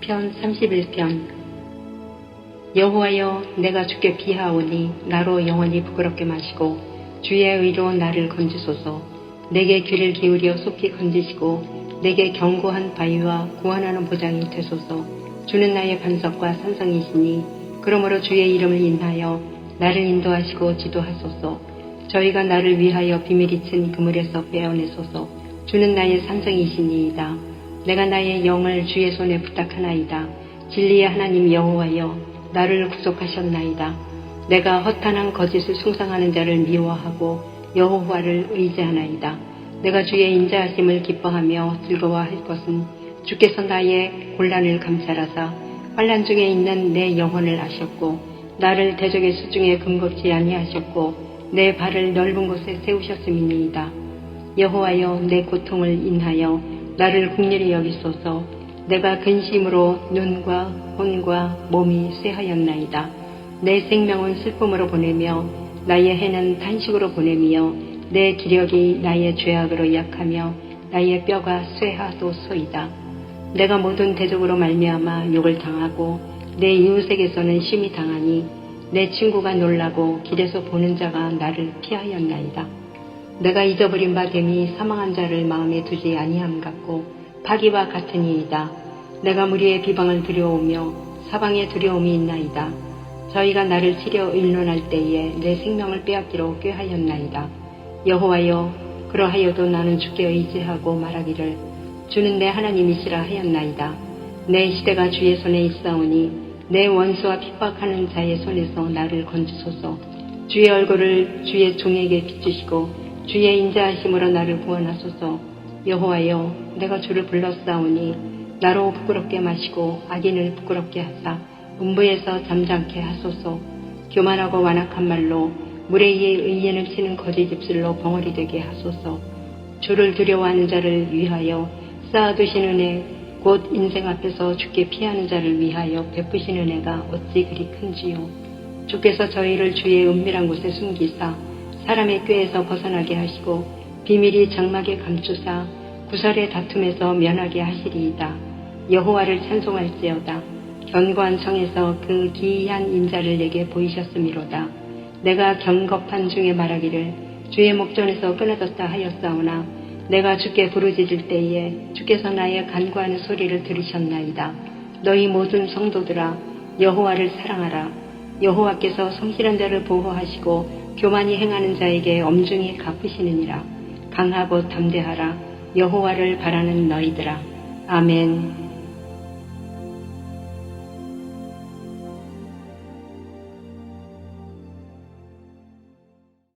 편 31편. 여호와여 내가 주께 비하오니 나로 영원히 부끄럽게 마시고 주의 의로 나를 건지소서. 내게 귀를 기울여 속히 건지시고 내게 견고한 바위와 구원하는 보장이 되소서. 주는 나의 반석과 산성이시니 그러므로 주의 이름을 인하여 나를 인도하시고 지도하소서. 저희가 나를 위하여 비밀이 친 그물에서 빼어내소서. 주는 나의 산성이시니이다 내가 나의 영을 주의 손에 부탁하나이다. 진리의 하나님 여호와여 나를 구속하셨나이다. 내가 허탄한 거짓을 숭상하는 자를 미워하고 여호와를 의지하나이다. 내가 주의 인자하심을 기뻐하며 즐거워할 것은 주께서 나의 곤란을 감찰하사 환란 중에 있는 내 영혼을 아셨고 나를 대적의 수중에 금겁지 아니하셨고 내 발을 넓은 곳에 세우셨음이니이다. 여호와여 내 고통을 인하여 나를 국리히 여기소서 내가 근심으로 눈과 혼과 몸이 쇠하였나이다. 내 생명은 슬픔으로 보내며 나의 해는 탄식으로 보내며 내 기력이 나의 죄악으로 약하며 나의 뼈가 쇠하도소이다. 내가 모든 대적으로 말미암아 욕을 당하고 내 이웃에게서는 심히 당하니 내 친구가 놀라고 길에서 보는 자가 나를 피하였나이다. 내가 잊어버린 바 됨이 사망한 자를 마음에 두지 아니함 같고 파기와 같으니이다. 내가 무리의 비방을 두려우며 사방에 두려움이 있나이다. 저희가 나를 치려 의논할 때에 내 생명을 빼앗기로 꾀하였나이다. 여호와여 그러하여도 나는 주께 의지하고 말하기를 주는 내 하나님이시라 하였나이다. 내 시대가 주의 손에 있사오니 내 원수와 핍박하는 자의 손에서 나를 건지소서. 주의 얼굴을 주의 종에게 비추시고 주의 인자하심으로 나를 구원하소서. 여호와여 내가 주를 불렀사오니 나로 부끄럽게 마시고 악인을 부끄럽게 하사 음부에서 잠잠케 하소서. 교만하고 완악한 말로 물에 의해 의인을 치는 거짓 입술로 벙어리 되게 하소서. 주를 두려워하는 자를 위하여 쌓아두신 은혜 곧 인생 앞에서 주께 피하는 자를 위하여 베푸신 은혜가 어찌 그리 큰지요. 주께서 저희를 주의 은밀한 곳에 숨기사 사람의 꾀에서 벗어나게 하시고 비밀이 장막에 감추사 구설의 다툼에서 면하게 하시리이다. 여호와를 찬송할지어다. 견고한 성에서 그 기이한 인자를 내게 보이셨음이로다. 내가 경겁한 중에 말하기를 주의 목전에서 끊어졌다 하였사오나 내가 주께 부르짖을 때에 주께서 나의 간구하는 소리를 들으셨나이다. 너희 모든 성도들아 여호와를 사랑하라. 여호와께서 성실한 자를 보호하시고 교만이 행하는 자에게 엄중히 갚으시느니라. 강하고 담대하라. 여호와를 바라는 너희들아. 아멘.